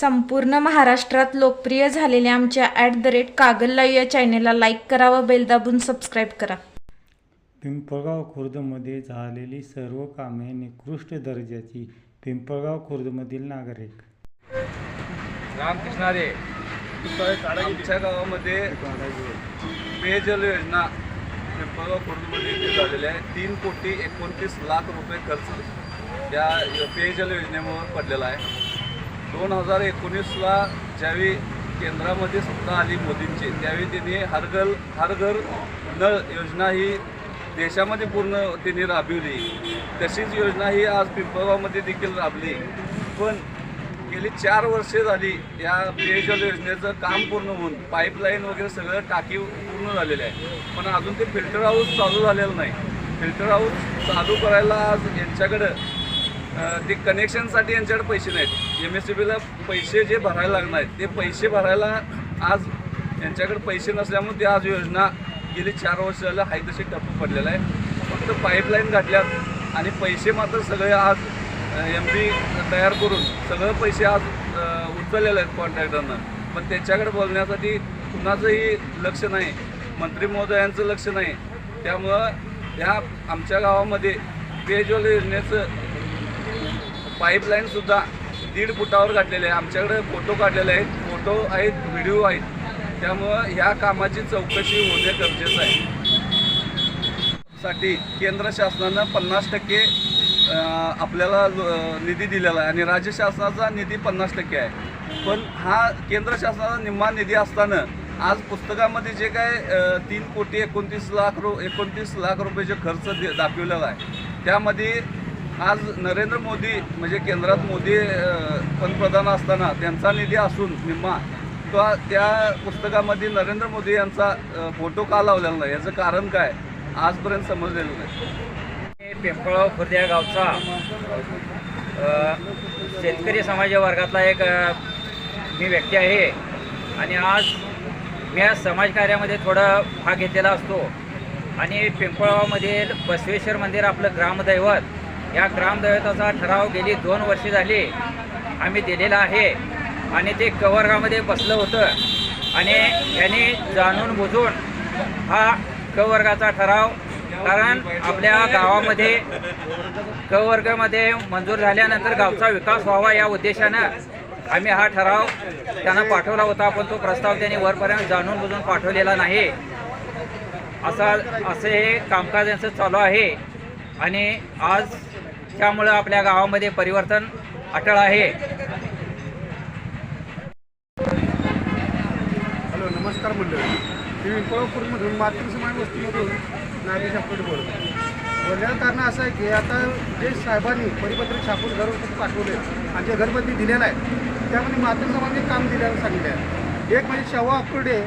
संपूर्ण महाराष्ट्रात लोकप्रिय झालेल्या आमच्या at the rate Kagal live या चॅनेलला लाईक करा व बेल दाबून सबस्क्राईब करा. पिंपळगाव खुर्दमध्ये झालेली सर्व कामे निकृष्ट दर्जाची पिंपळगाव खुर्दमधील नागरिक. रामकृष्ण हरे आमच्या गावामध्ये पेयजल योजना पिंपळगाव खुर्दमध्ये इथे झालेली आहे. तीन कोटी एकोणतीस लाख रुपये खर्च या पेयजल योजनेमुळे पडलेला आहे. दोन हजार एकोणीसला ज्यावेळी केंद्रामध्ये सत्ता आली मोदींची त्यावेळी त्यांनी हरघर हरघर नळ योजना ही देशामध्ये पूर्ण त्यांनी राबविली. तशीच योजना ही आज पिंपळगावमध्ये देखील राबली. पण गेली चार वर्षे झाली या पेयजल योजनेचं काम पूर्ण होऊन पाईपलाईन वगैरे सगळं टाकी पूर्ण झालेलं आहे. पण अजून ते फिल्टर हाऊस चालू झालेलं नाही. फिल्टर हाऊस चालू करायला आज यांच्याकडं ते कनेक्शनसाठी यांच्याकडे पैसे नाहीत. एम एस सी बीला पैसे जे भरायला लागणार आहेत ते पैसे भरायला आज यांच्याकडे पैसे नसल्यामुळे ते आज योजना गेली चार वर्ष झालं हाय तशी टप्पू पडलेला आहे. फक्त पाईपलाईन घातल्यात आणि पैसे मात्र सगळे आज एम पी तयार करून सगळं पैसे आज उचललेले आहेत कॉन्ट्रॅक्टरनं पण त्याच्याकडे बोलण्यासाठी कुणाचंही लक्ष नाही मंत्री महोदयांचं लक्ष नाही. त्यामुळं ह्या आमच्या गावामध्ये पेयजल योजनेचं पाईपलाईनसुद्धा दीड फुटावर काढलेले आहे. आमच्याकडे फोटो काढलेले आहेत. फोटो आहेत व्हिडिओ आहेत. त्यामुळं ह्या कामाची चौकशी होणे गरजेचं आहे. साठी केंद्र शासनानं पन्नास टक्के आपल्याला निधी दिलेला आहे. आणि राज्य शासनाचा निधी पन्नास टक्के आहे. पण हा केंद्र शासनाचा निम्मा निधी असताना आज पुस्तकामध्ये जे काय तीन कोटी एकोणतीस लाख रु एकोणतीस लाख रुपये जे खर्च दाखवलेला आहे त्यामध्ये आज नरेंद्र मोदी म्हणजे केंद्रात मोदी पंतप्रधान असताना त्यांचा निधी असून निम्मा तो त्या पुस्तकामध्ये नरेंद्र मोदी यांचा फोटो का लावलेला नाही? याचं कारण काय? आजपर्यंत समजलेलं नाही. मी पिंपळगाव खुर्द या गावचा शेतकरी समाज वर्गातला एक मी व्यक्ती आहे. आणि आज मी आज समाजकार्यामध्ये थोडा भाग घेतलेला असतो. आणि पिंपळगावमध्ये बसवेश्वर मंदिर आपलं ग्रामदैवत या ग्रामदैवताचा ठराव गेली दोन वर्षे झाली. आम्ही दिलेला आहे. आणि ते कवर्गामध्ये बसलं होतं. आणि यांनी जाणून बुजून हा क वर्गाचा ठराव कारण आपल्या गावामध्ये क वर्गामध्ये मंजूर झाल्यानंतर गावचा विकास व्हावा या उद्देशानं आम्ही हा ठराव त्यांना पाठवला होता. पण तो प्रस्ताव त्यांनी वरपर्यंत जाणून बुजून पाठवलेला नाही. असा असे हे कामकाज यांचं चालू आहे. आणि आज त्यामुळं आपल्या गावामध्ये परिवर्तन अटळ आहे. हॅलो नमस्कार मंडळी. मी पिंपळपूरमधून मातृ समाज वस्तीमधून नागेश आपटे बोलतो बोलण्याचं कारण असं आहे की आता जे साहेबांनी परिपत्रक छापून घर पाठवले आणि जे घरबंदी दिलेलं आहे त्यामध्ये मातृ समाजाने काम दिल्याचं सांगितलं आहे. एक म्हणजे शवा अकुर्डे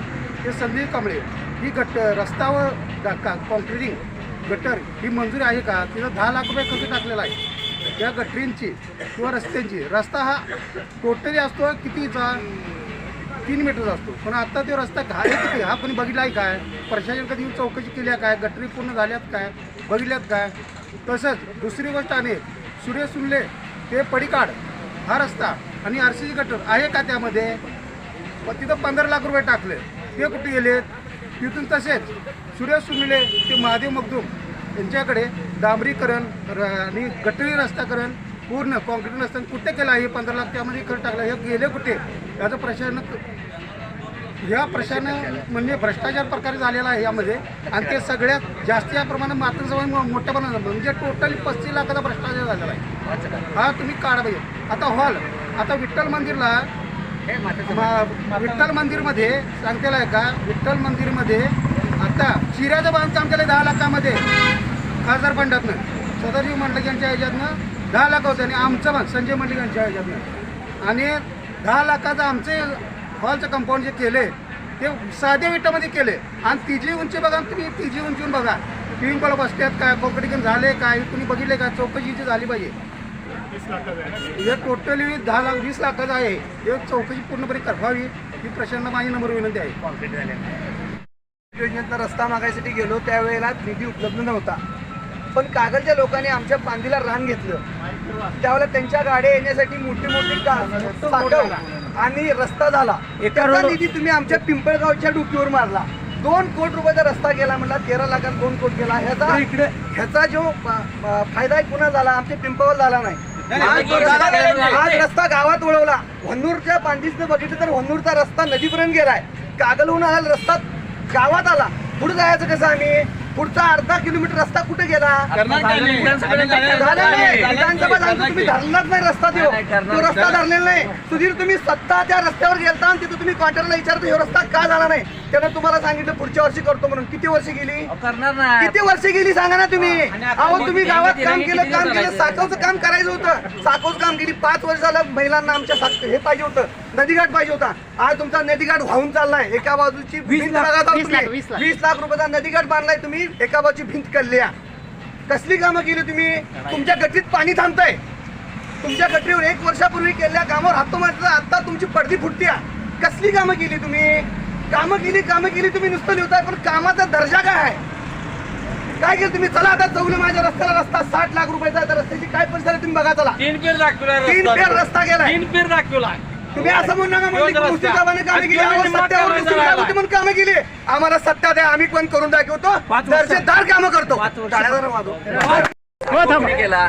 ते संदीप कांबळे. ही गट रस्त्यावर गा- कॉन्क्रिटिंग गटर ही मंजुरी आहे का? तिथं दहा लाख रुपये खर्च टाकलेला आहे. या गटरींची किंवा रस्त्यांची रस्ता हा टोटली असतो कितीचा? तीन मीटरचा असतो. पण आता तो रस्ता घाय किती हा कोणी बघितला आहे काय? प्रशासन कधी चौकशी केली आहे काय? गटरी पूर्ण झाल्यात काय? बघितल्यात काय? तसंच दुसरी गोष्ट आणि सूर्य सुनले ते पडिकाड हा रस्ता आणि आर सी गटर आहे का त्यामध्ये? पण तिथं पंधरा लाख रुपये टाकले. ते कुठे गेलेत? तिथून तसेच सूर्य सुनले ते महादेव मगदूम यांच्याकडे डांबरीकरण आणि गटरी रस्ताकरण पूर्ण कॉन्क्रीट रस्ता कुठे केलं आहे पंधरा लाख त्यामध्ये खर्च टाकला. हे गेले कुठे? याचं प्रशासन ह्या प्रशासन म्हणजे भ्रष्टाचार प्रकारे झालेला आहे यामध्ये. आणि ते सगळ्यात जास्तीच्या प्रमाणात मात्र जवळ मोठ्या प्रमाणात म्हणजे टोटली पस्तीस लाखाचा भ्रष्टाचार झालेला आहे. हा तुम्ही काढा पाहिजे आता हॉल. आता विठ्ठल मंदिरला विठ्ठल मंदिरमध्ये सांगतेला आहे का? विठ्ठल मंदिरमध्ये आता चिऱ्याचं बांधकाम केलं दहा लाखामध्ये. खासदार फंडातनं सदाशिव मंडलिक यांच्या ह्याच्यातनं दहा लाख होते आणि आमचं पण संजय मंडलिक यांच्या ह्याच्यातनं. आणि दहा लाखाचं आमचे हॉलचं कंपाऊंड जे केले ते साध्या विटामध्ये केले आणि तिची उंची बघा तुम्ही तिची उंचीहून बघा. टी व्ही बसल्यात काय कॉम्पिटिशन झाले काय तुम्ही बघितले का? चौकशी झाली पाहिजे. हे टोटली दहा लाख वीस लाखाचं आहे. हे चौकशी पूर्णपणे करवावी ही प्रशासनाला माझी नंबर विनंती आहे. योजनेतला रस्ता मागायसाठी गेलो त्यावेळेला निधी उपलब्ध नव्हता. पण कागलच्या लोकांनी आमच्या पांदीला रान घेतलं. त्यावेळेला त्यांच्या गाड्या येण्यासाठी मोठी मोठी आणि रस्ता झाला. त्याचा निधी तुम्ही आमच्या पिंपळगावच्या डुकीवर मारला. दोन कोटी रुपयाचा रस्ता गेला म्हणला तेरा लाखात दोन कोटी गेला. ह्याचा ह्याचा जो फायदा आहे पुन्हा झाला. आमच्या पिंपळगाव झाला नाही. आज रस्ता- गावात वळवला वन्नूरच्या पांडीसनं बघितलं तर वन्नूरचा रस्ता नदीपर्यंत गेलाय. कागलहून आला रस्ता गावात आला. पुढे जायचं कसं आम्ही? पुढचा अर्धा किलोमीटर रस्ता कुठे गेला? झालं नाही. विधानसभा झालं तुम्ही धरलाच नाही रस्ता तो. तो रस्ता धरलेला नाही. सुधीर तुम्ही सत्ता त्या रस्त्यावर गेलता आणि तिथं तुम्ही क्वार्टरला विचारतो हे रस्ता का झाला नाही? त्यानं तुम्हाला सांगितलं पुढच्या वर्षी करतो म्हणून. किती वर्ष गेली? करणार नाही. किती वर्ष गेली सांगा ना तुम्ही? अहो तुम्ही गावात काम केलं काम केलं साखवचं काम करायचं होतं. साखवचं काम केली पाच वर्ष झालं महिलांना आमच्या साख- हे पाहिजे होतं. नदीघाट पाहिजे होता. आज तुमचा नदीघाट वाहून चाललाय. एका बाजूची भिंत बघा जाऊ तुम्ही. वीस लाख. रुपयाचा नदीघाट बांधलाय तुम्ही एका बाजूची भिंत कल्ल्या कसली कामं केली तुम्ही? तुमच्या गटरीत पाणी थांबतंय. तुमच्या गटरीवर एक वर्षापूर्वी केलेल्या कामावर हातो मारलं आता तुमची पडदी फुटत्या. कसली कामं केली तुम्ही? कामं केली कामं केली तुम्ही नुसतं लिहिताय पण कामाचा दर्जा काय आहे? काय केलं तुम्ही? चला आता चौले माझ्या रस्त्याला रस्ता साठ लाख रुपयाचा आहे, त्या रस्त्याची. काय परिस्थिती आहे तुम्ही बघा चला. तीन पेर दाखवला तीन फेर रस्ता गेलाय. तीन पेर दाखवला. तुम्ही असं म्हणू नका म्हणले की रस्ता. मुस्लिमाने कामे केली आणि आम्हाला किती सत्तेवर मोठा मुस्लिम झाला. होती म्हणून कामं केली. आम्हाला सत्ता द्या आम्ही पण करून दाखवतो. दर्जेदार कामं करतो. केला.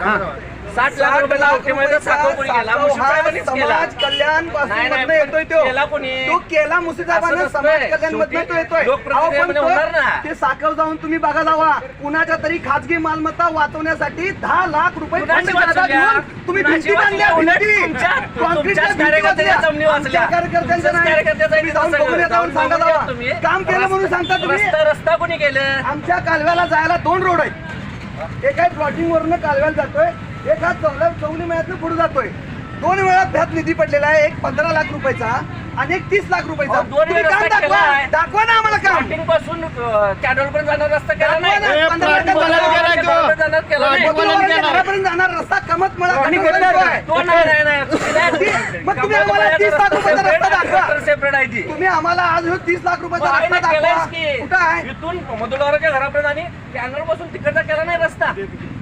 साठ लाख केला केला समाज कल्याणपासून येतोय तो केला कोणी? तो केला मुसीसाहेबांना असं समाज नसतंय. कल्याण मधनं तो येतोय लोकप्रतिनिधी अहो, पण म्हणजे तो- होणार ना. ते साखर जाऊन तुम्ही बघा जावा कुणाच्या तरी खाजगी मालमत्ता वाचवण्यासाठी दहा लाख रुपये कुणाची फंड जादा वाचवल्या? देऊन तुम्ही कुणाची भिंती बांधल्या वाचवल्या? उलट भिंती. तुमच्या- काँक्रीटच्या तुमच्याच भिंती कार्यकर्त्यांच्या बांधल्या. जमिनी वाचल्या. आमच्या कार्यकर्त्यांच्या तुमच्याच नाही. कार्यकर्त्याचं तुम्ही जाऊन. बघून जाऊन सांगा जावा. काम केलं म्हणून सांगता तुम्ही रस्ता रस्ता कोणी केलं आमच्या कालव्याला जायला दोन रोड आहेत एक आहे प्लॉटिंग वरून कालव्याला जातोय एक हा चौला चौली मळ्यातनं पुढे जातोय दोन वेळा भ्यात निधी पडलेला आहे एक पंधरा लाख रुपयाचा आणि एक तीस लाख रुपयाचा अहो, दोन तुम्ही वेळा काम रस्ता दाखवा केलाय. दाखवा ना आम्हाला काम स्टार्टिंगपासून कॅनल पर्यंत जाणार रस्ता केला दाखवा नाही ना, पंधरा लाखाचा कॅनॉल रस्ता. पर्यंत जाणार केला नाही. बदलवाड्याच्या घरापर्यंत जाणार रस्ता कमत मला आणि कमत घेतला जातोय. तो नाही नाही नाही चुकीचं आहे. मग तुम्ही आम्हाला तीस लाख रुपयाचा रस्ता दाखवा. आहे ती तुम्ही आम्हाला आज ह्यो तीस लाख रुपयाचा रस्ता दाखवा. कुठं आहे इथून मधुलाराच्या घरापर्यंत आणि कॅनलपासून तिकडचा केला नाही रस्ता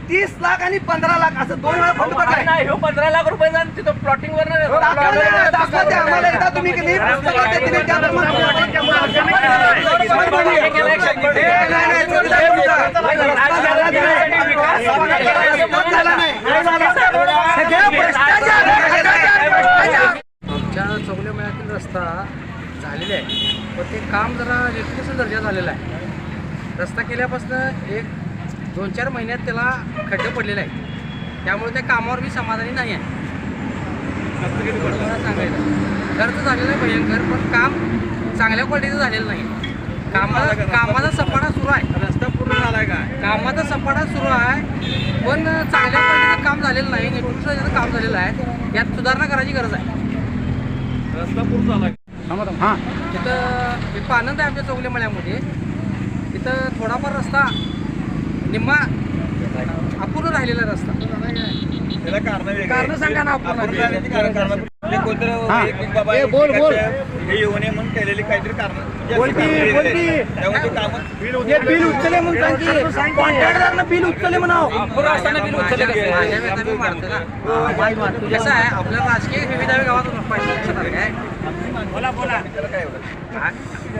तीस लाख आणि पंधरा लाख असं दोन वेळा फंड पडलाय नाही ह्यो पंधरा लाख रुपये जाऊन तिथं प्लॉटिंग वर नाही दाखवा ना, दाखवा ते आम्हाला एकदा तुम्ही की नाही पुस्तकात ते दिले त्याप्रमाणे आमच्या चौगल्या मळ्यातील रस्ता झालेला आहे पण ते काम जरा निकृष्ट दर्जा झालेला आहे रस्ता केल्यापासून एक दोन चार महिन्यात त्याला खड्डे पडलेले आहेत. त्यामुळे त्या कामावर मी समाधानी नाही आहे. सांगायचं. खर्च झालेला आहे भयंकर पण काम चांगल्या क्वालिटीचं झालेलं नाही. कामाचा कामाचा सपाटा सुरू आहे. रस्ता पूर्ण झालाय का? कामाचा सपाटा सुरू आहे पण चांगल्या क्वालिटीचं काम झालेलं नाही. निकृष्ट काम झालेलं आहे यात सुधारणा करायची गरज आहे. हां तिथं एक आनंद आहे आमच्या चौगल्या मळ्यामध्ये तिथं थोडाफार रस्ता निम्मा अपूर्ण राहिलेला रस्ता. कारण सांगा ना अपूर्ण बोल बोल. हे येऊ नये म्हणून केलेली काहीतरी बिल उचलले म्हणून सांग कॉन्ट्रॅक्टरनं बिल उचलले म्हणाव. असताना बिल उचलले कसं आहे? आपल्या राजकीय सुविधा गावात पाहिजे काय? बोला बोला.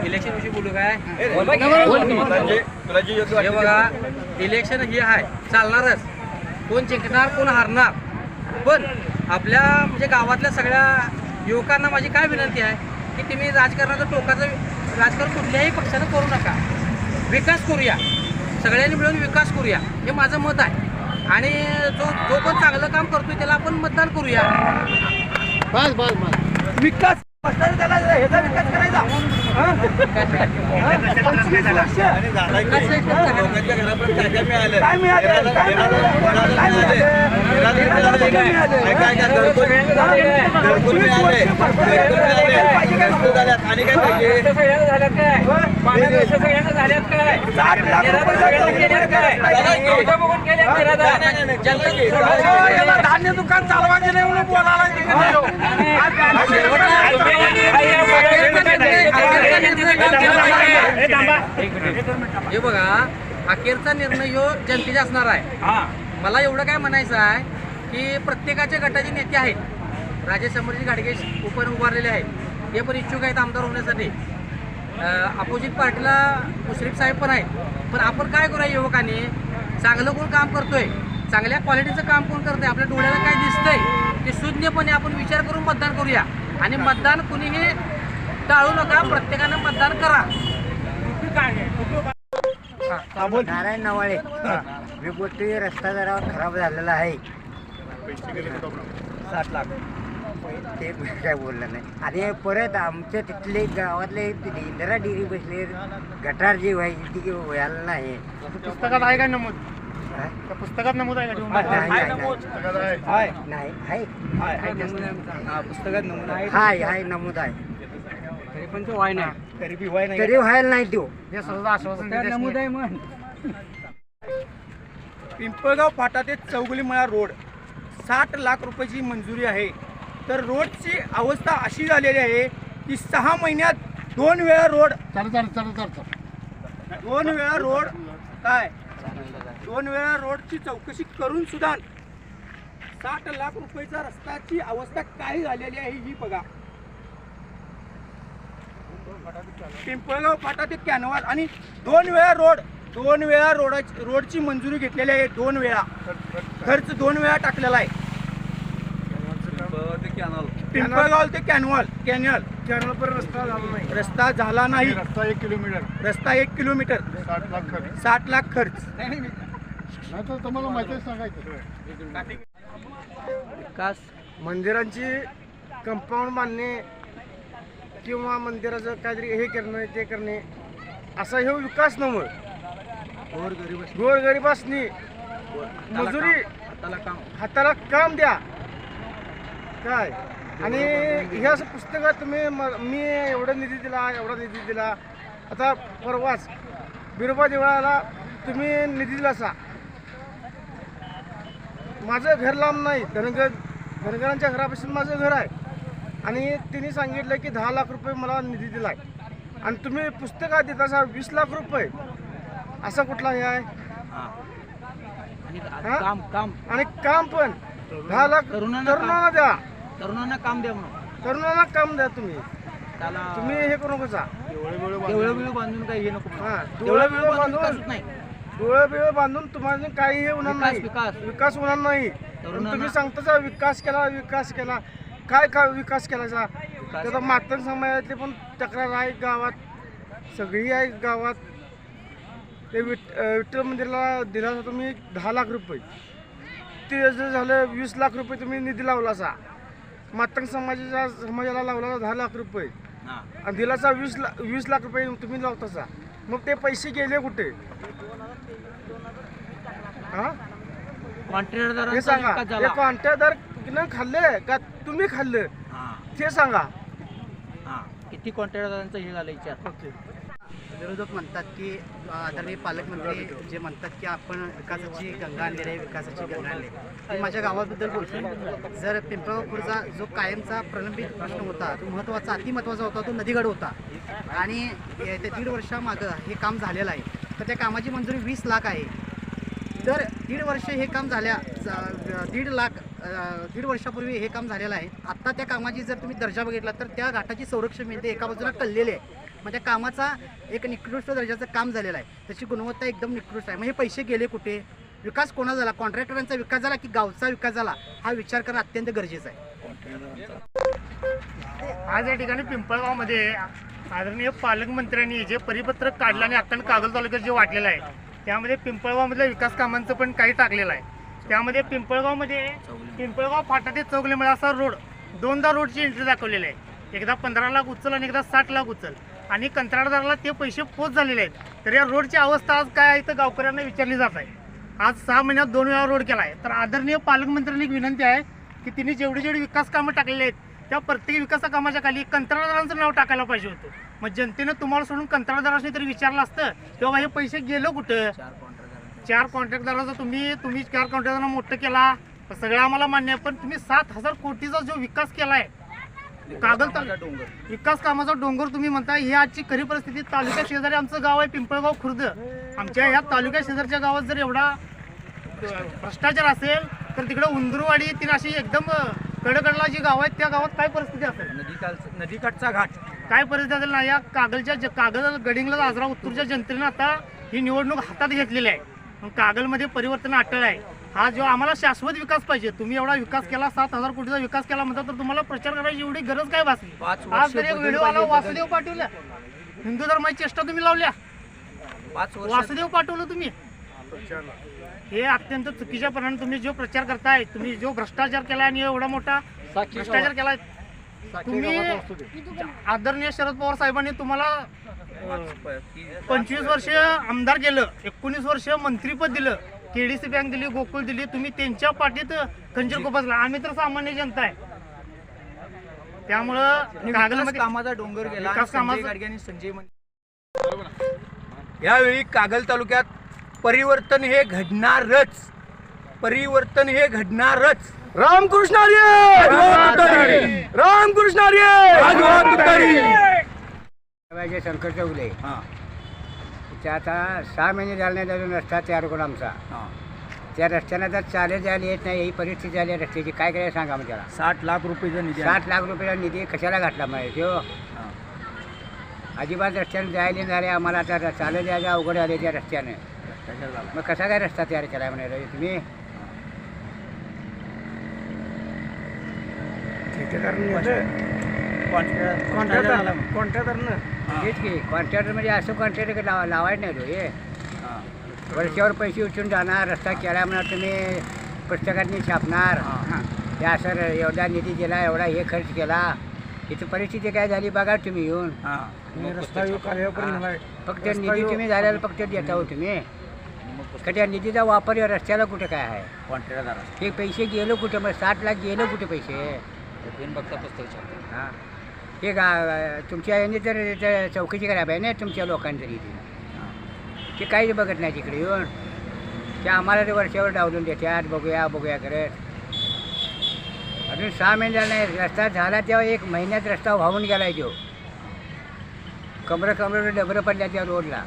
इलेक्शन विषयी बोलू काय? तुला जे योग्य हे बघा. इलेक्शन हे आहे. चालणारच. कोण जिंकणार कोण हारणार? पण आपल्या म्हणजे गावातल्या सगळ्या युवकांना माझी काय विनंती आहे की तुम्ही राजकारणाचं टोकाचं राजकारण कुठल्याही पक्षानं करू नका. विकास करूया. सगळ्यांनी मिळून विकास करूया. हे माझं मत आहे. आणि जो जो कोण चांगलं काम करतोय त्याला आपण मतदान करूया. विकास त्याला ह्याचा विकास करायचा. काय मिळालं? आणि काय पाहिजे धान्य दुकान चालवायचे नाही म्हणून बोलायला. हे बघा अखेरचा निर्णय ह्यो जनतेचा असणार आहे मला एवढं काय म्हणायचं आहे की प्रत्येकाच्या गटाचे नेते आहेत. राजेश समरजी घाडगे ओपन उभारलेले आहेत. हे पण इच्छुक आहेत आमदार होण्यासाठी. अपोजिट पार्टीला मुश्रीफ साहेब पण आहेत. पण आपण काय करूया युवकांनी? चांगलं कोण काम करतोय? चांगल्या क्वालिटीचं काम कोण करतोय? आपल्या डोळ्याला काय दिसतंय? ते शून्यपणे आपण विचार करून मतदान करूया. आणि मतदान कुणीही टाळू नका. प्रत्येकानं मतदान करा. नारायण नवाळे. विभूती रस्ता जरा खराब झालेला आहे. साठ लाख. ते काय बोललं नाही. आणि परत आमच्या तिथले गावातले इंदिरा डिरी बसले गटार जी व्हायची ती व्हायला नाही. पुस्तकात आहे काय नमूद? त्या पुस्तकात नमूद आहे का नाही, आहे पुस्तकात नमूद आहे हाय हाय नमूद आहे. तरी पण तो वाय नाही. तरी बी व्हाय नाही. तरी व्हायला नाही तो. आश्वासन नमूद आहे मग पिंपळगाव फाटा ते चौगुलीमळा रोड. साठ लाख रुपयाची मंजुरी आहे. तर रोडची अवस्था अशी झालेली आहे की सहा महिन्यात दोन वेळा रोड चालू चालू चालू चालू दोन वेळा रोड काय? दोन वेळा रोडची चौकशी करून सुद्धा साठ लाख रुपयाचा रस्त्याची अवस्था काय झालेली आहे ही बघा. पिंपळगाव फाटा ते कॅनवाल आणि दोन वेळा रोड दोन वेळा रोडाची रोडची मंजुरी घेतलेली आहे दोन वेळा. खर्च दोन वेळा टाकलेला आहे. कॅनल. पिंपळगाव ते कॅनवाल. कॅनल. कॅनल पर्यंत रस्ता झाला नाही. रस्ता झाला नाही. रस्ता एक किलोमीटर. रस्ता एक किलोमीटर. साठ लाख खर्च. साठ लाख खर्च. नाही तुम्हाला माहिती सांगायचं. विकास. मंदिरांची कंपाऊंड बांधणे किंवा मंदिराचं काहीतरी हे करणे ते करणे असा हे विकास नव्हे गोरगरिबासनी मजुरी हाताला काम द्या. काय? आणि हे असं पुस्तकात तुम्ही म- मी एवढा निधी दिला एवढा निधी दिला. आता परवाच बिरोबा देवळाला तुम्ही निधी दिला असा माझं घर लांब नाही धनगर धनगरांच्या घरापासून माझं घर आहे. आणि तिने सांगितलं की दहा लाख रुपये मला निधी दिलाय. आणि तुम्ही पुस्तकात देता असा वीस लाख रुपये. असा कुठला हे आहे? आणि हा? काम काम. आणि काम पण. दहा लाख तरुणांना काम. तरुणांना द्या. तरुणांना काम द्या म्हणून. तरुणांना काम द्या तुम्ही. त्याला तुम्ही हे करू नका देवळं बिवळं बांधून काही हे नको हा देवळं डोळे बांधून बांधून नाही. डोळे बिळे बांधून तुम्हाला काही हे होणार विकास, नाही. विकास. विकास होणार नाही. तरुणांना- तुम्ही सांगताचा विकास केला विकास केला. काय काय विकास केलाचा त्याचा मातंग समाजातली पण तक्रार आहे गावात. सगळी आहे गावात. ते विठ अं, विठ्ठल मंदिराला दिला होता तुम्ही दहा लाख रुपये. ते झालं वीस लाख रुपये तुम्ही निधी लावला असा. मातंग समाजाच्या समाजाला लावला दहा लाख रुपये. हा. आणि दिलासा वीस लाख वीस लाख रुपये तुम्ही लावतासा. मग ते पैसे गेले कुठे? हा? हे कॉन्ट्रॅक्टदारांचा सांगा विकास हे झाला कॉन्ट्रॅक्टर न खाल्ले का तुम्ही खाल्लं? हा, ते सांगा. हा. किती कॉन्ट्रॅक्टदारांचं हे झालं विचार. विरोधक म्हणतात की आदरणीय पालकमंत्री जे म्हणतात की आपण विकासाची गंगा आणली आहे विकासाची गंगा आणली. मी माझ्या गावाबद्दल बोलतो जर पिंपळगावपूरचा जो कायमचा प्रलंबित प्रश्न होता तो महत्त्वाचा अतिमहत्त्वाचा होता तो नदीगड होता. आणि ए, ते दीड वर्षामागं हे काम झालेलं आहे. तर त्या कामाची मंजुरी वीस लाख आहे. तर दीड वर्ष हे काम झाल्या दीड लाख दीड वर्षापूर्वी हे काम झालेलं आहे. आत्ता त्या कामाची जर तुम्ही दर्जा बघितला तर त्या घाटाची संरक्षण मिळते. एका बाजूला कललेली आहे. मग त्या कामाचा एक निकृष्ट दर्जाचं काम झालेलं आहे. त्याची गुणवत्ता एकदम निकृष्ट आहे. म्हणजे पैसे गेले कुठे? विकास कोणा झाला? कॉन्ट्रॅक्टरांचा विकास झाला की गावचा विकास झाला? हा विचार करणं अत्यंत गरजेचं आहे. आज या ठिकाणी पिंपळगावमध्ये आदरणीय पालकमंत्र्यांनी जे परिपत्रक काढलं आणि अखंड कागल तालुक्यात जे वाटलेलं आहे त्यामध्ये पिंपळगावमधल्या विकास कामांचं पण काही टाकलेलं आहे. त्यामध्ये पिंपळगावमध्ये पिंपळगाव फाटा ते चौगलेमळा असा रोड दोनदा रोडची एंट्री दाखवलेली आहे. एकदा पंधरा लाख उचल आणि एकदा साठ लाख उचल. आणि कंत्राटदाराला ते पैसे पोच झालेले आहेत. तर या रोडची अवस्था आज काय आहे तर गावकऱ्यांना विचारली जात आहे. आज सहा महिन्यात दोन वेळा रोड केला आहे. तर आदरणीय पालकमंत्र्यांनी एक विनंती आहे की तिने जेवढी जेवढी विकास कामं टाकलेली आहेत त्या प्रत्येक विकास कामाच्या खाली कंत्राटदारांचं नाव टाकायला पाहिजे होतं. मग जनतेनं तुम्हाला सोडून कंत्राटदारांनी तरी विचारलं असतं की बाबा हे पैसे गेलं कुठं? चार कॉन्ट्रॅक्टदाराचा तुम्ही तुम्ही चार कॉन्ट्रॅक्टदारांना मोठं केला सगळं आम्हाला मान्य आहे. पण तुम्ही सात हजार कोटीचा जो विकास केलाय कागल तालुका. विकास कामाचा डोंगर तुम्ही म्हणताय ही आजची खरी परिस्थिती. तालुक्या शेजारी आमचं गाव आहे पिंपळगाव खुर्द. आमच्या ह्या तालुक्या शेजारच्या गावात जर एवढा भ्रष्टाचार असेल तर तिकडे उंदरवाडी ती अशी एकदम कडेकडला जी गाव आहेत त्या गावात काय परिस्थिती असेल? नदीकाल नदीकाठचा घाट. काय परिस्थिती असेल ना या कागलच्या ज- कागल गडिंगला आजरा उत्तरच्या जनतेनं आता ही निवडणूक हातात घेतलेली आहे. मग कागलमध्ये परिवर्तन अटळ आहे. हा जो आम्हाला शाश्वत विकास पाहिजे तुम्ही एवढा विकास केला सात हजार कोटीचा विकास केला म्हणता तर तुम्हाला प्रचार करायची एवढी गरज काय भासली? पाच वर्ष आज तर एक व्हिडिओ आला वासुदेव पाठवल्या. हिंदू धर्माची चेष्टा तुम्ही लावल्या. पाच वर्ष वासुदेव पाठवलं तुम्ही. हे अत्यंत चुकीच्या परिणाम तुम्ही जो प्रचार करताय तुम्ही जो भ्रष्टाचार केला आणि एवढा मोठा भ्रष्टाचार केलाय तुम्ही आदरणीय शरद पवार साहेबांनी तुम्हाला पंचवीस वर्ष आमदार केलं एकोणीस वर्ष मंत्रीपद दिलं. केडीसी बँक दिली गोकुळ दिली तुम्ही त्यांच्या पाठीत खंजीर खोपसला आम्ही तर सामान्य जनता आहे. त्यामुळं कागलमध्ये कामाचा डोंगर गेला विकास कामाचा- गाडगे आणि संजय यावेळी कागल तालुक्यात परिवर्तन हे घडणारच. परिवर्तन हे घडणारच. रामकृष्ण हरी! रामकृष्ण हरी! शंकर चौले त्या आता सहा महिने झाले नाही अजून रस्ता तयार करून आमचा. त्या रस्त्यानं जर चालत जायला येत नाही ही परिस्थिती झाली आहे रस्त्याची. काय करायला सांगा मग त्याला. साठ लाख रुपयेचा निधी साठ लाख रुपयाचा निधी कशाला घातला माहिती तो अजिबात रस्त्याने जायला झाले आम्हाला आता चालत जायचं अवघड आले त्या रस्त्यानं. मग कसा काय रस्ता तयार केला म्हणे तुम्ही? तेच की कॉन्ट्रॅक्टर म्हणजे असं कॉन्ट्रॅक्टर लावा लावायचं नाही तो हे. वर्षावर पैसे उचलून जाणार रस्ता केला म्हणणार तुम्ही पुस्तकातनी छापणार. हे. असं एवढा निधी दिला एवढा हे खर्च केला. इथं परिस्थिती काय झाली बघा तुम्ही येऊन. फक्त निधी तुम्ही झाल्याला फक्त देता हो तुम्ही. का त्या निधीचा वापर या रस्त्याला कुठं काय आहे? कॉन्ट्रॅक्टर हे पैसे गेलो कुठं? मग साठ लाख गेलो कुठे पैसे? बघता पुस्तक हां. हे गा तुमच्या याने तर तर चौकशी करायला पाहिजे ना तुमच्या लोकांनी तरी इथे. ते काहीच बघत नाही तिकडे येऊन. ते आम्हाला ते वर्षावर डावलून देतात बघूया बघूया करत. अजून सहा महिने झाले नाही रस्ता झाला तेव्हा एक महिन्यात रस्ता वाहून गेलाय तो. कमरं कमरं डबरं पडल्या त्या रोडला.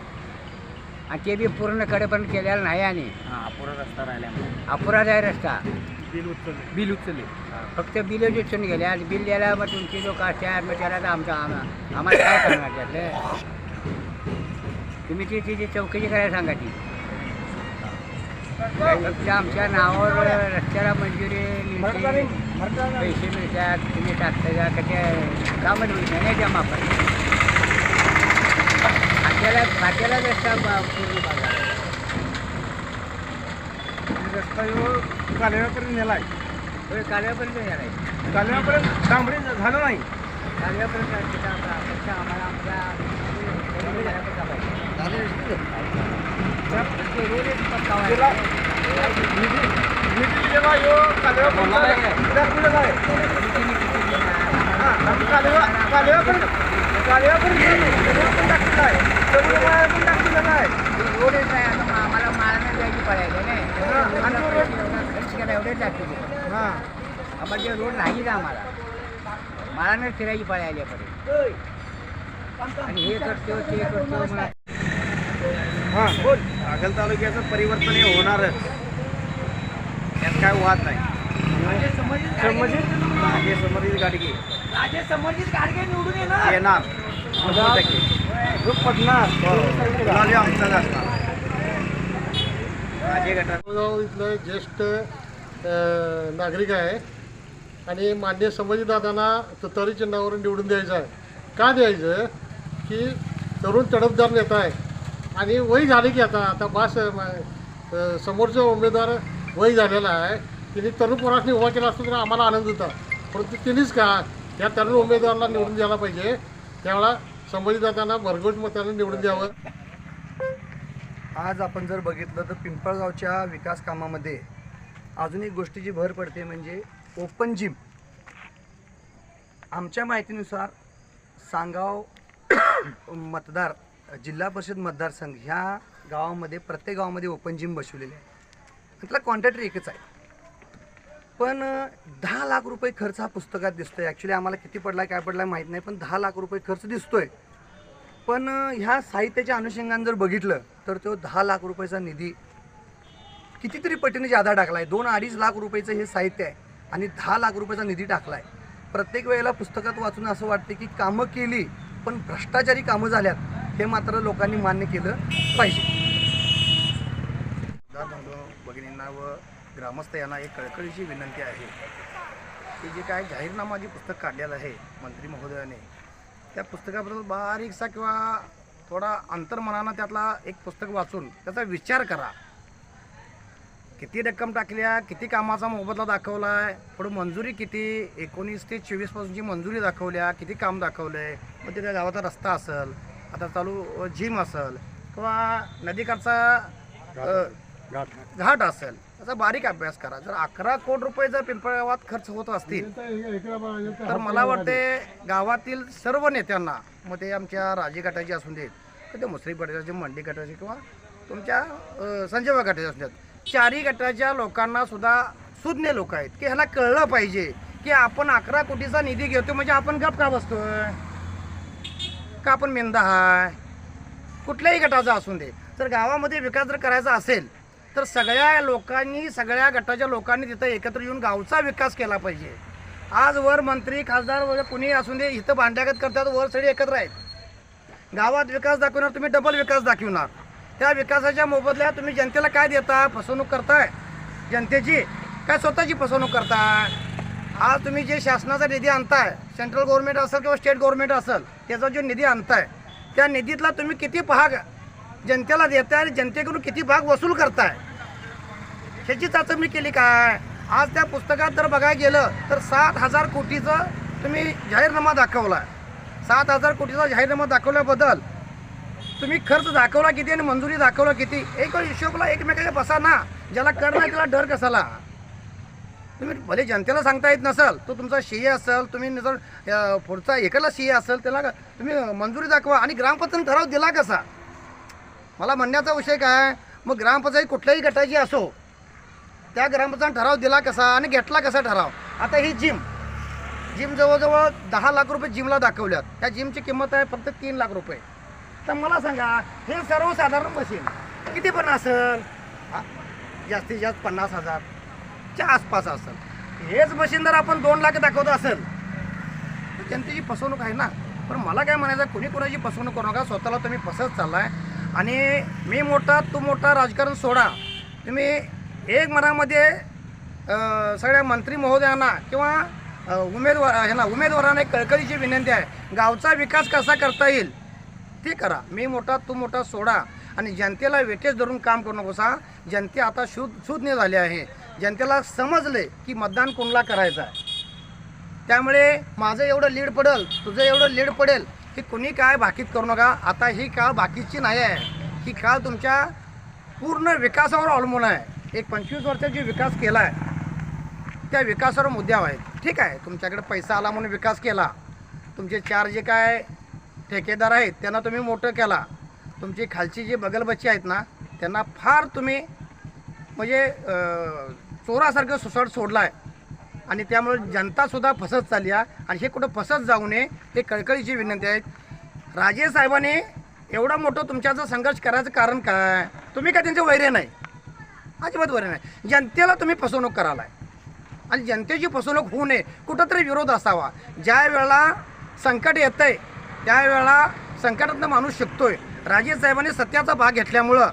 आणि ते बी पूर्ण कडेपर्यंत केलेलं नाही आणि. हां पुरा रस्ता राहिला. अपुराच आहे रस्ता. बिल उचलले. फक्त बिलच उचलून गेले. आणि बिल द्यायला मग तुमची लोक त्याला तर आमचा आम्हा- आम्हाला काय करणार त्यातलं तुम्ही ती तिची चौकशी करायला सांगा ती. फक्त आमच्या नावावर रस्त्याला मंजुरी पैसे मिळतात. तुम्ही टाकता का का ते कामच होत नाही त्या मापात. खात्याला खात्याला रस्ता पूर्ण बघा कालव्यापर्यंत नेलाय. होय, कालव्यापर्यंत झाला आहे कालव्यापर्यंत डांबरी झालं नाही. कालव्यापर्यंत रस्ता आम्हाला फक्त आम्हाला आमच्या ते रोड एक पक्का आहे. रोडच नाही आता मग आम्हाला माळानं जायची पडायचं नाही. खर्च केला एवढेच लागते तिकडे आम्हाला रोड आम्हाला माळानं फिरायची पर्यंत आणि हे करतो ते करतो मग कागल तालुक्याचं परिवर्तन हे होणारच. यात काय वाद नाही. राजे समर्जित गाडगे राजे समर्जित गाडगे. निवडून येणार. येणार. गुलाल हे. आमचाच असणार राजे इथलं ज्येष्ठ नागरिक आहे. आणि मान्य संभाजीदादांना तुतारी चिन्हावरून निवडून द्यायचं आहे. का द्यायचं? की तरुण तडफदार नेता आहे. आणि वय झाले की आता आता बास समोरचा उमेदवार वय झालेला आहे. तिने तरुण पोरासनी उभा केला असतो तर आम्हाला आनंद होता. परंतु तिनेच का या तरुण उमेदवाराला निवडून द्यायला पाहिजे? त्यावेळा संभाजीदादांना भरघोस मताने निवडून द्यावं. आज आपण जर बघितलं तर पिंपळगावच्या विकास कामामध्ये अजून एक गोष्टीची भर पडते म्हणजे ओपन जिम. आमच्या माहितीनुसार सांगाव मतदार जिल्हा परिषद मतदारसंघ ह्या गावामध्ये प्रत्येक गावामध्ये ओपन जिम बसवलेले आहे. त्यातला कॉन्ट्रॅक्टर एकच आहे. पण दहा लाख रुपये खर्च हा पुस्तकात दिसतोय. ॲक्च्युली आम्हाला किती पडला काय पडला माहीत नाही पण दहा लाख रुपये खर्च दिसतो आहे पण ह्या साहित्याच्या अनुषंगाने जर बघितलं तर तो दहा लाख रुपयाचा निधी कितीतरी पटीने जादा टाकला आहे दोन अडीच लाख रुपयाचं हे साहित्य आहे आणि दहा लाख रुपयाचा निधी टाकला आहे प्रत्येक वेळेला पुस्तकात वाचून असं वाटते की कामं केली पण भ्रष्टाचारी कामं झाल्यात हे मात्र लोकांनी मान्य केलं पाहिजे. भगिनींना व ग्रामस्थ यांना एक कळकळीची विनंती आहे की जे काय जाहीरनामा जे पुस्तक काढलेलं आहे मंत्री महोदयाने त्या पुस्तकाबद्दल बारीकसा किंवा थोडा अंतर्मनानं त्यातला एक पुस्तक वाचून त्याचा विचार करा. किती रक्कम टाकल्या किती कामाचा मोबदला दाखवला आहे पुढं मंजुरी किती एकोणीस ते चोवीसपासूनची मंजुरी दाखवल्या किती काम दाखवलं आहे मग तिथे गावाचा रस्ता असेल आता चालू जिम असेल किंवा नदीकाठचा घाट. असेल. त्याचा बारीक अभ्यास करा. जर अकरा कोटी रुपये जर पिंपळ गावात खर्च होत असतील तर मला वाटते गावातील सर्व नेत्यांना मग ते आमच्या राजे गटाचे असून देत तर ते मुसरी गटाचे मंडी गटाचे किंवा तुमच्या अ, संजय गटाचे असून देत. चारी गटाच्या लोकांना सुद्धा सुज्ञ लोक आहेत की ह्याला कळलं पाहिजे की आपण अकरा कोटीचा निधी घेतो म्हणजे आपण गप का बसतोय? का आपण मेंदा हाय? कुठल्याही गटाचा असून दे. जर गावामध्ये विकास जर करायचा असेल तर सगळ्या लोकांनी सगळ्या गटाच्या लोकांनी तिथं एकत्र येऊन गावचा विकास केला पाहिजे. आज वर मंत्री खासदार वगैरे कुणी असून दे इथं भांड्यागत करतात वर सगळे एकत्र आहेत. गावात विकास दाखवणार तुम्ही डबल विकास दाखवणार. त्या विकासाच्या मोबदल्यात तुम्ही जनतेला काय देता? फसवणूक करताय? जनतेची? काय स्वतःची फसवणूक करताय? आज तुम्ही जे शासनाचा निधी आणताय सेंट्रल गव्हर्नमेंट असेल किंवा स्टेट गव्हर्नमेंट असेल त्याचा जो निधी आणताय त्या निधीतला तुम्ही किती भाग जनतेला देताय आणि जनतेकडून किती भाग वसूल करताय? ह्याची चाचणी केली काय? आज त्या पुस्तकात जर बघायला गेलं तर सात हजार कोटीचं तुम्ही जाहीरनामा दाखवला सात हजार कोटीचा जाहीरनामा दाखवल्याबद्दल तुम्ही खर्च दाखवला किती आणि मंजुरी दाखवला किती? एक हिशोबला एकमेकाच्या बसा ना ज्याला कर नाही त्याला डर कसाला तुम्ही भले जनतेला सांगता येत नसेल तो तुमचा शिये असेल तुम्ही जर पुढचा एकाला शिये असेल त्याला तुम्ही मंजुरी दाखवा आणि ग्रामपंचायत ठराव दिला कसा? मला म्हणण्याचा विषय काय? मग ग्रामपंचायत कुठल्याही गटाची असो त्या ग्रामपंचायत ठराव दिला कसा आणि घेतला कसा ठराव? आता ही जिम जिम जवळजवळ दहा लाख रुपये जिमला दाखवल्यात. त्या जिमची किंमत आहे फक्त तीन लाख रुपये. तर मला सांगा हे सर्वसाधारण मशीन किती पण असेल? जास्तीत जास्त पन्नास हजारच्या आसपास असेल. हेच मशीन जर आपण दोन लाख दाखवत असेल तर जनतेची फसवणूक आहे ना. पण मला काय म्हणायचं कुणी कोणाची फसवणूक करू नका. स्वतःला तुम्ही फसत चाललाय. आणि मी मोठा तू मोठा राजकारण सोडा. तुम्ही एक मनामध्ये सगळ्या मंत्री महोदयांना किंवा उमेदवार ह्यांना उमेदवारांना एक कळकळीची विनंती आहे. गावचा विकास कसा करता येईल? ते करा. मी मोठा तू मोठा सोडा. आणि जनतेला वेटेज धरून काम करू नकोसा जनते आता शुद्ध सुज्ञ झाले आहे. जनतेला समजले की मतदान कोणाला करायचं आहे. त्यामुळे माझं एवढं लीड पडेल तुझं एवढं लीड पडेल की कुणी काय बाकीत करू नका. आता ही काळ बाकीची नाही आहे. ही काळ तुमच्या पूर्ण विकासावर अवलंबून आहे. एक पंचवीस वर्षात जे विकास केला आहे त्या विकासावर मुद्द्यावर आहेत. ठीक आहे. तुमच्याकडे पैसा आला म्हणून विकास केला. तुमचे चार जे काय ठेकेदार आहेत त्यांना तुम्ही मोठं केला. तुमची खालची जी बगलबच्ची आहेत ना त्यांना फार तुम्ही म्हणजे चोरासारखं सुसाट सोडला आहे आणि त्यामुळे जनतासुद्धा फसत चालली आहे. आणि हे कुठं फसत जाऊ नये हे कळकळीची विनंती आहे. राजे साहेबांनी एवढा मोठं तुमच्याचा संघर्ष करायचं कारण काय? तुम्ही काय त्यांचे वैरे नाही? अजिबात वैरे नाही. जनतेला तुम्ही फसवणूक करायला आणि जनतेची फसवणूक होऊ नये. कुठंतरी विरोध असावा. ज्या वेळेला संकट येतं आहे त्यावेळेला संकटातनं माणूस शिकतोय. राजे साहेबांनी सत्याचा भाग घेतल्यामुळं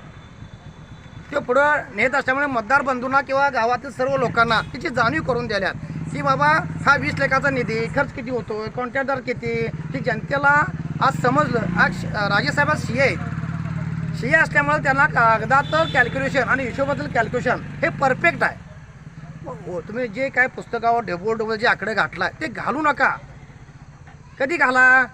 ते पुढं नेत असल्यामुळे मतदार बंधूंना किंवा गावातील सर्व लोकांना त्याची जाणीव करून द्याल्यात की बाबा हा वीस लाखाचा निधी खर्च किती होतो कॉन्ट्रॅक्टर किती? हे जनतेला आज समजलं आज राजेसाहेब आज सी आहेत. सी असल्यामुळे त्यांना कागदात कॅल्क्युलेशन आणि हिशोबातील कॅल्क्युलेशन हे परफेक्ट आहे. हो तुम्ही जे काय पुस्तकावर ढेबोळ ढोबळ जे आकडे घातला ते घालू नका. कधी घाला?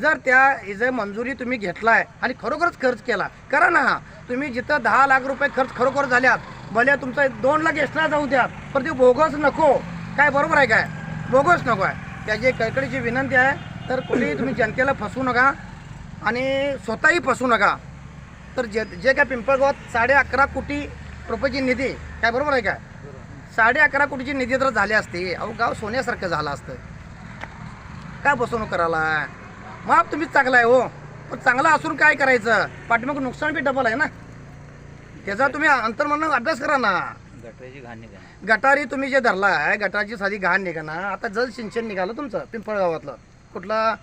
जर त्या जर मंजुरी तुम्ही घेतलाय आणि खरोखरच खर्च केला करा ना. हा तुम्ही जिथं दहा लाख रुपये खर्च खरोखर झाल्यात भले तुमचा दोन लाख एक्स्ट्रा जाऊ द्या पण ते बोगस नको. काय बरोबर आहे काय? बोगस नको आहे. त्याची कळकडीची विनंती आहे तर कुठेही तुम्ही जनतेला फसवू नका आणि स्वतःही फसू नका. तर जे जे काय पिंपळगावात साडे अकरा कोटी रुपयाची निधी काय बरोबर आहे काय? साडे अकरा कोटीची निधी जर झाली असते अहो गाव सोन्यासारखं झालं असतं. काय फसवणूक करायला? माप तुम्हीच चांगला आहे हो. पण चांगला असून काय करायचं? पाठीमाग नुकसान बी डबल आहे ना. त्याचा तुम्ही अंतर्मन अभ्यास करा ना. गटराची घाण निघाली. गटारी तुम्ही जे धरला आहे गटारची साधी घाण निघाना आता जलसिंचन निघालं तुमचं पिंपळगावातलं. कुठला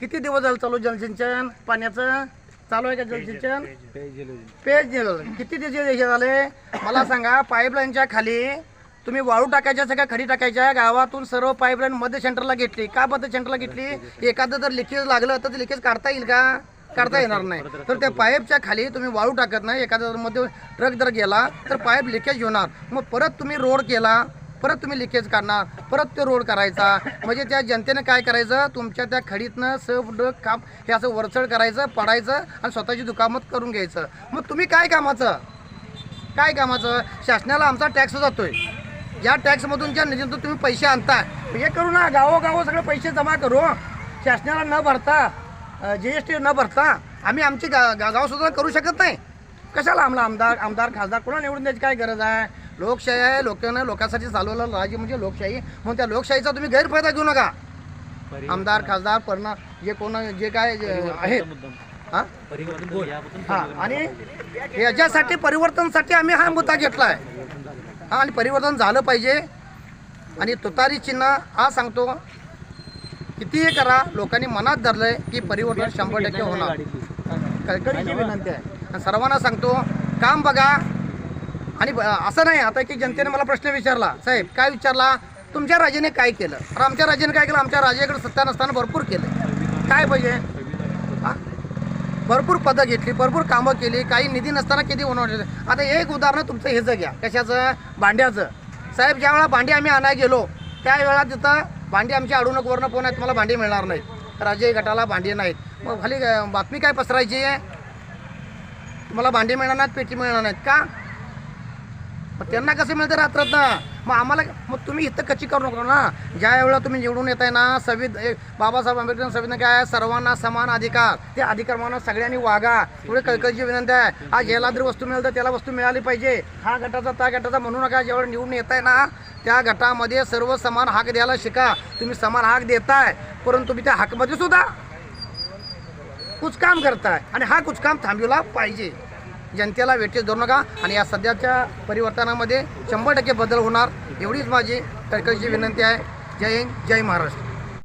किती दिवस झालं चालू जलसिंचन पाण्याचं? चालू आहे का जलसिंचन पेज किती दिवस हे झाले? मला सांगा पाईपलाईनच्या खाली तुम्ही वाळू टाकायच्या सगळ्या खडी टाकायच्या गावातून सर्व पाईपलाईन मध्य सेंटरला घेतली. का मध्य सेंटरला घेतली? एखादं जर लिकेज लागलं तर ते लिकेज काढता येईल का? काढता येणार नाही. तर त्या पाईपच्या खाली तुम्ही वाळू टाकत नाही. एखादा जर मध्ये ट्रक जर गेला तर पाईप लिकेज होणार. मग परत तुम्ही रोड केला परत तुम्ही लिकेज काढणार. परत ते रोड करायचा. म्हणजे त्या जनतेने काय करायचं? तुमच्या त्या खडीतनं सब ड काप हे असं वरचढ करायचं पडायचं आणि स्वतःची दुकामत करून घ्यायचं. मग तुम्ही काय कामाचं? काय कामाचं? शासनाला आमचा टॅक्स जातोय. या टॅक्समधून ज्या निधीतून तुम्ही पैसे आणताय हे करू ना गावोगाव सगळे पैसे जमा करू. शासनाला न भरता जी एस टी न भरता आम्ही आमची गा गावसुद्धा करू शकत नाही. कशाला आम्हाला आमदार आमदार खासदार कोणाला निवडून द्यायची काय गरज आहे? लोकशाही आहे लोकांना लोकांसाठी चालवलं राज्य म्हणजे लोकशाही. म्हणून त्या लोकशाहीचा तुम्ही गैरफायदा घेऊ नका. आमदार खासदार परणा जे कोण जे काय जे आहेत हां? हां आणि याच्यासाठी परिवर्तनसाठी आम्ही हा मुद्दा घेतला आहे हा आणि परिवर्तन झालं पाहिजे. आणि तुतारी चिन्ह हा सांगतो कितीही करा लोकांनी मनात धरलंय की परिवर्तन शंभर टक्के होणार. कळकळीची विनंती आहे. आणि सर्वांना सांगतो काम बघा. आणि असं नाही आता की जनतेने मला प्रश्न विचारला साहेब काय विचारला? तुमच्या राजाने काय केलं? तर आमच्या राजाने काय केलं? आमच्या राजाकडे सत्ता नसताना भरपूर केलं. काय पाहिजे? भरपूर पदं घेतली भरपूर कामं केली काही निधी नसताना किती होणार आता एक उदाहरण तुमचं हेचं घ्या. कशाचं? भांड्याचं. साहेब ज्या वेळा भांडी आम्ही आणायला गेलो त्यावेळा तिथं भांडी आमची अडवणूक वरणं पोहण्यात तुम्हाला भांडी मिळणार नाहीत. राजे गटाला भांडी नाहीत. मग खाली बातमी काय पसरायची? आहे तुम्हाला भांडी मिळणार नाहीत पेटी मिळणार नाहीत का? मग त्यांना कसं मिळतं रात्रात मग आम्हाला मग तुम्ही इथं कच्ची करू नका ना? ज्या वेळेला तुम्ही निवडून येत आहे ना संविध बाबासाहेब आंबेडकर संविधान काय आहे? सर्वांना समान अधिकार. ते अधिकार म्हणून सगळ्यांनी वागा. एवढे कळकळीची विनंती आहे. आज ज्याला जर वस्तू मिळेल तर त्याला वस्तू मिळाली पाहिजे. हा गटाचा त्या गटाचा म्हणू नका. ज्यावेळेला निवडून येताय ना त्या गटामध्ये सर्व समान हाक द्यायला शिका. तुम्ही समान हाक देताय परंतु तुम्ही त्या हाकमध्ये सुद्धा कुचकाम करताय. आणि हा कुचकाम थांबवला पाहिजे. जनतेला वेठीस धरू नका आणि या सध्याच्या परिवर्तनामध्ये शंभर टक्के बदल होणार एवढीच माझी कळकळीची विनंती आहे. जय हिंद जय महाराष्ट्र.